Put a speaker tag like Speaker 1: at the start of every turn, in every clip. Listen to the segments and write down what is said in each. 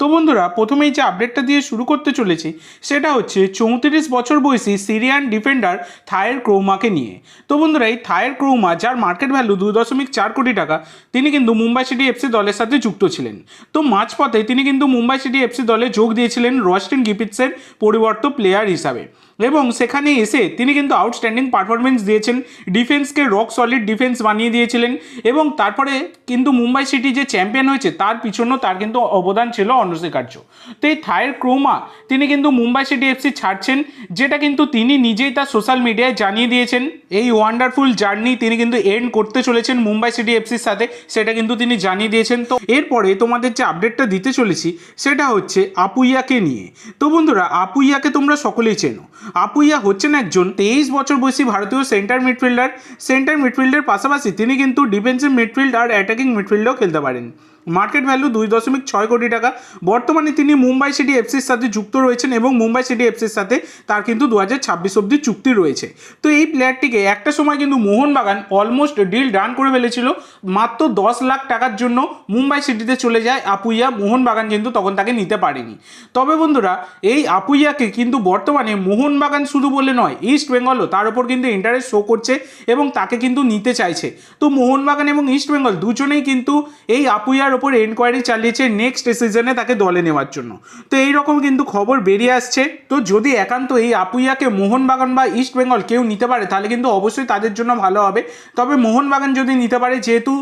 Speaker 1: তো বন্ধুরা, প্রথমেই যে আপডেটটা দিয়ে শুরু করতে চলেছি, সেটা হচ্ছে চৌত্রিশ বছর বয়সী সিরিয়ান ডিফেন্ডার থায়ের ক্রৌমাকে নিয়ে। তো বন্ধুরা, এই থায়ের ক্রৌমা, যার মার্কেট ভ্যালু দুই দশমিক চার কোটি টাকা, তিনি কিন্তু মুম্বাই সিটি এফসি দলের সাথে যুক্ত ছিলেন। তো মাঝপথে তিনি কিন্তু মুম্বাই সিটি এফসি দলে যোগ দিয়েছিলেন রস্টিন গিপিটসের পরিবর্ত প্লেয়ার হিসাবে। এবং সেখানে এসে তিনি কিন্তু আউটস্ট্যান্ডিং পারফরমেন্স দিয়েছেন। ডিফেন্সকে রক সলিড ডিফেন্স বানিয়ে দিয়েছিলেন এবং তারপরে কিন্তু মুম্বাই সিটি যে চ্যাম্পিয়ন হয়েছে, তার পিছনেও তার কিন্তু অবদান ছিল অনস্বীকার্য তো এই থায়ের ক্রোমা তিনি কিন্তু মুম্বাই সিটি এফসি ছাড়ছেন, যেটা কিন্তু তিনি নিজেই তার সোশ্যাল মিডিয়ায় জানিয়ে দিয়েছেন। এই ওয়ান্ডারফুল জার্নি তিনি কিন্তু এন্ড করতে চলেছেন মুম্বাই সিটি এফসির সাথে, সেটা কিন্তু তিনি জানিয়ে দিয়েছেন। তো এরপরে তোমাদের যে আপডেটটা দিতে চলেছি, সেটা হচ্ছে আপুইয়াকে নিয়ে। তো বন্ধুরা, আপুইয়াকে তোমরা সকলেই চেনো। আপুইয়া হচ্ছেন একজন তেইশ বছর বয়সী ভারতীয় সেন্টার মিডফিল্ডার সেন্টার মিডফিল্ডের পাশাপাশি তিনি কিন্তু ডিফেন্সিভ মিডফিল্ড আর অ্যাটাকিং মিডফিল্ডও খেলতে পারেন। মার্কেট ভ্যালু দুই দশমিক ছয় কোটি টাকা। বর্তমানে তিনি মুম্বাই সিটি এফসির সাথে যুক্ত রয়েছেন এবং মুম্বাই সিটি এফসির সাথে তার কিন্তু দু হাজার ছাব্বিশ অব্দি চুক্তি রয়েছে। তো এই প্লেয়ারটিকে একটা সময় কিন্তু মোহনবাগান অলমোস্ট ডিল ডান করে ফেলেছিল। মাত্র দশ লাখ টাকার জন্য মুম্বাই সিটিতে চলে যায় আপুইয়া। মোহনবাগান কিন্তু তখন তাকে নিতে পারেনি। তবে বন্ধুরা, এই আপুইয়াকে কিন্তু বর্তমানে মোহনবাগান শুধু বলে নয়, ইস্ট বেঙ্গলও তার উপর কিন্তু ইন্টারেস্ট শো করছে এবং তাকে কিন্তু নিতে চাইছে। তো মোহনবাগান এবং ইস্ট বেঙ্গল দুজনেই কিন্তু এই আপুইয়ার ওপর এনকোয়ারি চালিয়েছে নেক্সট সিজনে তাকে দলে নেওয়ার জন্য। তো এই রকম কিন্তু খবর বেরিয়ে আসছে। তো যদি একান্ত এই আপুইয়াকে মোহনবাগান বা ইস্ট বেঙ্গল কেউ নিতে পারে, তাহলে কিন্তু অবশ্যই তাদের জন্য ভালো হবে। তবে মোহনবাগান যদি নিতে পারে, যেহেতু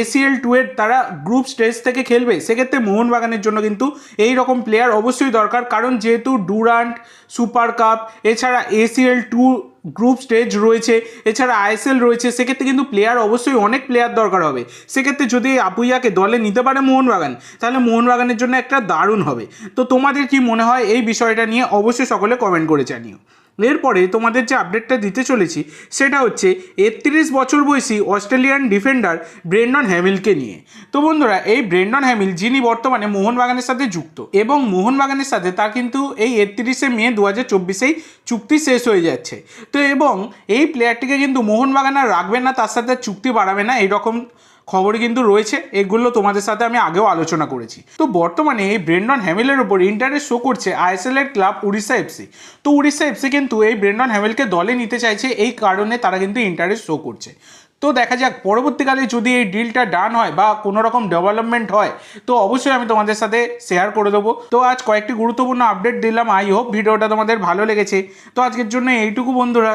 Speaker 1: এসিএল টু এর তারা গ্রুপ স্টেজ থেকে খেলবে, সেক্ষেত্রে মোহনবাগানের জন্য কিন্তু এই রকম প্লেয়ার অবশ্যই দরকার। কারণ যেহেতু ডুরান্ট সুপার কাপ এছাড়া এসিএল টু গ্রুপ স্টেজ রয়েছে, এছাড়া আইএসএল রয়েছে, সেক্ষেত্রে কিন্তু প্লেয়ার অবশ্যই অনেক প্লেয়ার দরকার হবে। সেক্ষেত্রে যদি আপুইয়াকে দলে নিতে পারে মোহনবাগান, তাহলে মোহনবাগানের জন্য একটা দারুণ হবে। তো তোমাদের কি মনে হয় এই বিষয়টা নিয়ে? অবশ্যই সকলে কমেন্ট করে জানিও। এরপরে তোমাদের যে আপডেটটা দিতে চলেছি, সেটা হচ্ছে একত্রিশ বছর বয়সী অস্ট্রেলিয়ান ডিফেন্ডার ব্রেন্ডন হ্যামিলকে নিয়ে। তো বন্ধুরা, এই ব্রেন্ডন হ্যামিল, যিনি বর্তমানে মোহনবাগানের সাথে যুক্ত এবং মোহনবাগানের সাথে তার কিন্তু এই একত্রিশে মে দু হাজার চব্বিশেই চুক্তি শেষ হয়ে যাচ্ছে। তো এবং এই প্লেয়ারটিকে কিন্তু মোহনবাগান আর রাখবে না, তার সাথে চুক্তি বাড়াবে না, এইরকম খবরই কিন্তু রয়েছে, এগুলো তোমাদের সাথে আমি আগেও আলোচনা করেছি। তো বর্তমানে এই ব্রেন্ডন হ্যামিলের উপর ইন্টারেস্ট শো করছে আইএসএল এর ক্লাব উড়িষ্যা এফসি তো উড়িষ্যা এফসি কিন্তু এই ব্রেন্ডন হ্যামিলকে দলে নিতে চাইছে, এই কারণে তারা কিন্তু ইন্টারেস্ট শো করছে। তো দেখা যাক, পরবর্তীকালে যদি এই ডিলটা ডান হয় বা কোনো রকম ডেভেলপমেন্ট হয়, তো অবশ্যই আমি তোমাদের সাথে শেয়ার করে দেবো। তো আজ কয়েকটি গুরুত্বপূর্ণ আপডেট দিলাম আই হোপ ভিডিওটা তোমাদের ভালো লেগেছে। তো আজকের জন্য এইটুকু বন্ধুরা।